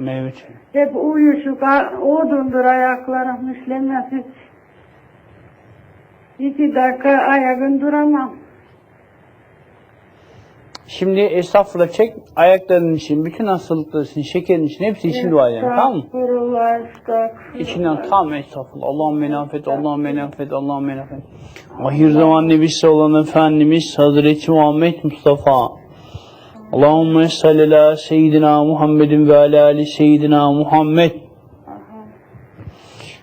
Meyve çayı. Hep uyuşuk, odundur ayaklarım hiç. İki dakika ayakın duramam. Şimdi estağfurullah çek ayaklarının için, bütün hastalıklar için, şekerin için hepsi için dua yani tamam mı? Estağfurullah, estağfurullah. İçinden tam estağfurullah. Allah'ım beni affet, Allah'ım beni affet, Allah'ım beni affet. Ahir zaman nebisi olan Efendimiz Hazreti Muhammed Mustafa. Allahümme salli ala seyyidina Muhammedin ve ala ali seyyidina Muhammed.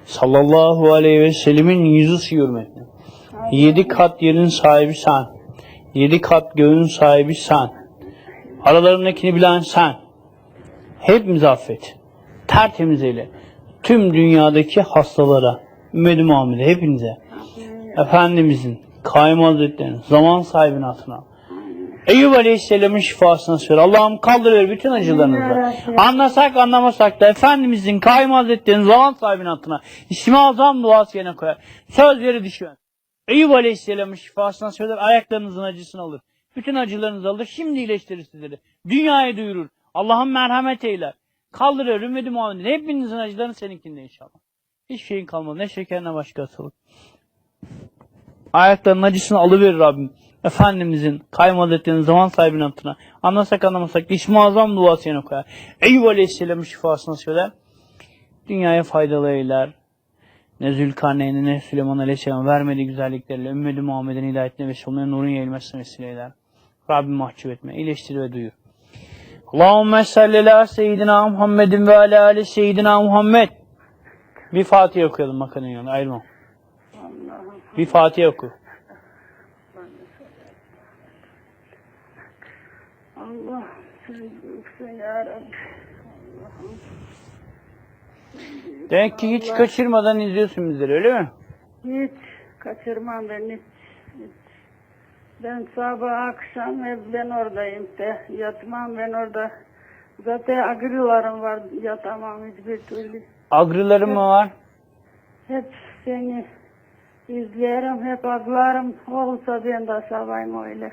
Sallallahu aleyhi ve sellemin yüzü su hürmetine. Yedi kat yerin sahibi sen. Yedi kat göğün sahibi sen. Aralarındakini bilen sen. Hepimizi affet. Tertemiz eyle. Tüm dünyadaki hastalara, Ümmet-i hepinize. Efendimizin, Kaim Hazretleri'nin, zaman sahibinin hatırına. Eyüp Aleyhisselam'ın şifasına söyle. Allah'ım kaldırır bütün acılarınızı. Anlasak anlamasak da Efendimizin, Kaim Hazretleri'nin, zaman sahibinin hatırına. İsmi azam duası yerine koyar. Sözleri düşüyor. Eyüp Aleyhisselam'ın şifasına söyler, ayaklarınızın acısını alır. Bütün acılarınızı alır, şimdi iyileştirir sizleri. Dünyaya duyurur. Allah'ım merhamet eyler. Kaldırır ümmeti Muhammed'in. Hepinizin acılarını seninkinde inşallah. Hiçbir şeyin kalmadı. Ne şeker ne başka hastalık. Ayaklarının acısını alıverir Rabbim. Efendimizin kaymadetlerinin zaman sahibinin hatırına. Anlasak anlamasak iş muazzam duası yerine koyar. Eyüp Aleyhisselam'ın şifasına söyler. Dünyaya faydalı eyler. Ne Zülkarneyn'e ne Süleyman Aleyhisselam vermediği güzelliklerle ümmeti Muhammed'in hidayetine vesile olmaya nurun yayılmasına vesile eyler. Rabbim mahcup etme. İyileştir ve duyur. Allahümme salli ala seyyidina Muhammedin ve ala ali seyyidina Muhammed. Bir Fatiha okuyalım makanın yanına ayrılma. Bir Fatiha oku. Allah sen büyüksün ya Rabbi. Demek ki hiç kaçırmadan izliyorsun bizleri öyle mi? Hiç kaçırmam ben hiç. hiç. Ben sabah akşam hep ben oradayım de. Yatmam ben orada. Zaten agrilarım var yatamam hiçbir türlü. Agrıların mı var? Hep seni izlerim, hep ağlarım. Olsa ben de sabahım öyle.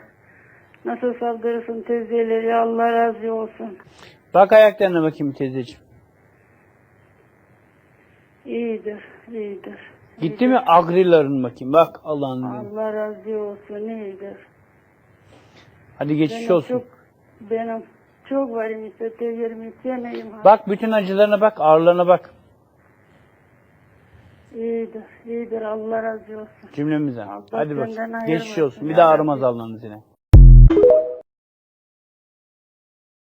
Nasıl saldırırsın teyzeleri Allah razı olsun. Bak ayaklarına bakayım teyzeciğim. İyidir, iyidir. Gitti mi agriların bakayım. Bak Allah'ın. Allah razı olsun, iyidir. Hadi geçiş Benim olsun. çok, benim çok varım işte, teyzerim istemeyim. Bak bütün acılarına bak, ağrılarına bak. İyidir, iyidir. Allah razı olsun. Cümlemize. Allah Hadi senden bakalım. hayır Geçiş olsun. Bir ya daha Rabbi. ağrımaz Allah'ın izniyle.